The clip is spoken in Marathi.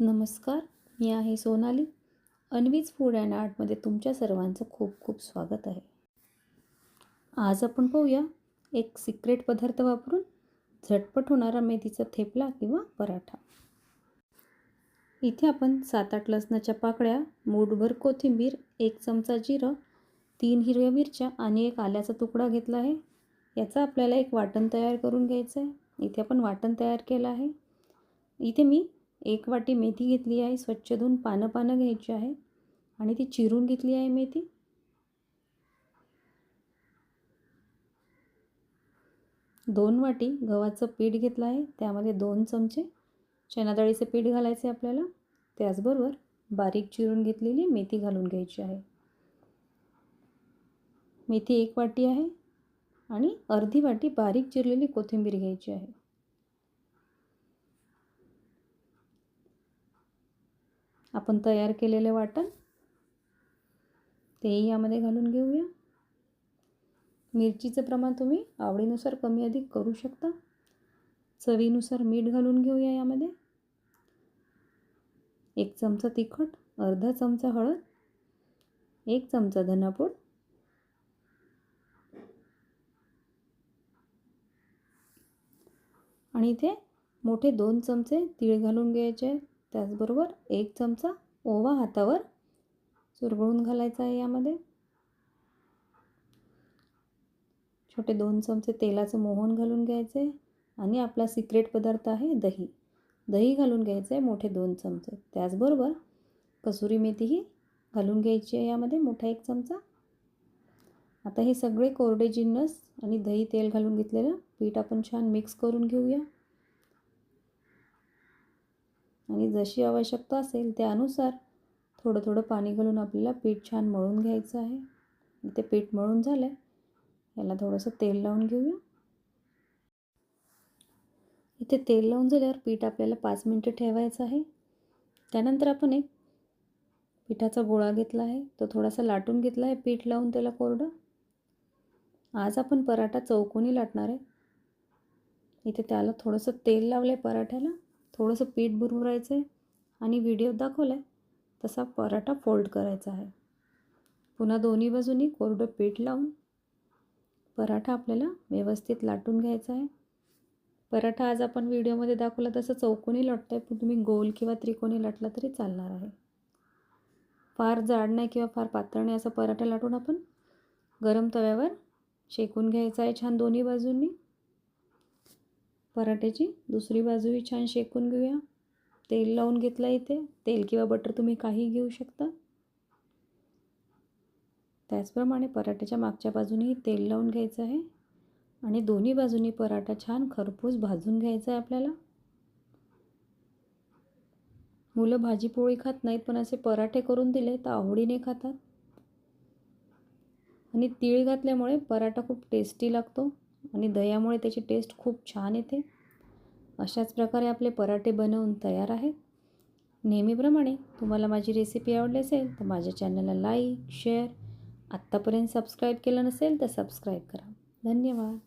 नमस्कार मी आहे सोनाली. अन्वीज फूड अँड आर्टमध्ये तुमच्या सर्वांचं खूप खूप स्वागत आहे. आज आपण पाहूया एक सिक्रेट पदार्थ वापरून झटपट होणारा मेथीचा थेपला किंवा पराठा. इथे आपण सात आठ लसणाच्या पाकळ्या मूठभर कोथिंबीर एक चमचा जिरं तीन हिरव्या मिरच्या आणि एक आल्याचा तुकडा घेतला आहे. याचा आपल्याला एक वाटण तयार करून घ्यायचं आहे इथे आपण वाटण तयार केलं आहे. इथे मी एक वाटी मेथी घेतली आहे स्वच्छ धुवून पानं पानं घ्यायची आहे. आणि ती चिरून घेतली आहे मेथी. दोन वाटी गव्हाचं पीठ घेतलं आहे त्यामध्ये दोन चमचे चणाडाळीचं पीठ घालायचे आपल्याला. त्याचबरोबर बारीक चिरून घेतलेली मेथी घालून घ्यायची आहे. मेथी एक वाटी आहे आणि अर्धी वाटी बारीक चिरलेली कोथिंबीर घ्यायची आहे. आपण तयार केलेले वाटण तेही यामध्ये घालून घेऊया. मिरचीचं प्रमाण तुम्ही आवडीनुसार कमी अधिक करू शकता. चवीनुसार मीठ घालून घेऊया यामध्ये. एक चमचा तिखट अर्धा चमचा हळद एक चमचा धनापूड आणि इथे मोठे दोन चमचे तीळ घालून घ्यायचे. आहेत त्याचबरोबर एक चमचा ओवा हातावर चुरगळून घालायचा आहे यामध्ये. छोटे दोन चमचे तेलाचं मोहन घालून घ्यायचे आणि आपला सिक्रेट पदार्थ आहे दही. दही घालून घ्यायचं आहे मोठे दोन चमचे. त्याचबरोबर कसुरी मेथीही घालून घ्यायची आहे यामध्ये मोठा एक चमचा. आता हे सगळे कोरडे जिन्नस आणि दही तेल घालून घेतलेलं पीठ आपण छान मिक्स करून घेऊया. आणि जशी आवश्यकता असेल त्यानुसार थोडं थोडं पाणी घालून आपल्याला पीठ छान मळून घ्यायचं आहे. ते पीठ मळून झालं आहे याला थोडंसं तेल लावून घेऊया. इथे तेल लावून झाल्यावर पीठ आपल्याला पाच मिनटं ठेवायचं आहे. त्यानंतर आपण एक पिठाचा गोळा घेतला आहे. तो थोडासा लाटून घेतला आहे पीठ लावून त्याला कोरडं. आज आपण पराठा चौकोनी लाटणार आहे. इथे त्याला थोडंसं तेल लावलं आहे पराठ्याला. थोडंसं पीठ भरभरायचं आहे आणि व्हिडिओ दाखवला आहे तसा पराठा फोल्ड करायचा आहे. पुन्हा दोन्ही बाजूनी कोरडं पीठ लावून पराठा आपल्याला व्यवस्थित लाटून घ्यायचा आहे. पराठा आज आपण व्हिडिओमध्ये दाखवला तसं चौकोनी लाटतो आहे पण तुम्ही गोल किंवा त्रिकोणी लाटला तरी चालणार आहे. फार जाड नाही किंवा फार पातळ नाही असा पराठा लाटून आपण गरम तव्यावर शेकून घ्यायचा आहे छान दोन्ही बाजूंनी. पराठ्याची दुसरी बाजूही छान शेकून घेऊया. तेल लावून घेतलं इथे. तेल किंवा बटर तुम्ही काही घेऊ शकता. त्याचप्रमाणे पराठ्याच्या मागच्या बाजूनेही तेल लावून घ्यायचं आहे. आणि दोन्ही बाजूनी पराठा छान खरपूस भाजून घ्यायचा आहे आपल्याला. मुलं भाजी पोळी खात नाहीत पण असे पराठे करून दिले तर आवडीने खातात. आणि तीळ घातल्यामुळे पराठा खूप टेस्टी लागतो. आणि दह्यामुळे त्याची टेस्ट खूप छान येते. अशाच प्रकारे आपले पराठे बनवून तयार आहेत. नेहमीप्रमाणे तुम्हाला माझी रेसिपी आवडली असेल तर माझ्या चॅनलला लाईक शेअर आत्तापर्यंत सबस्क्राईब केलं नसेल तर सबस्क्राईब करा. धन्यवाद.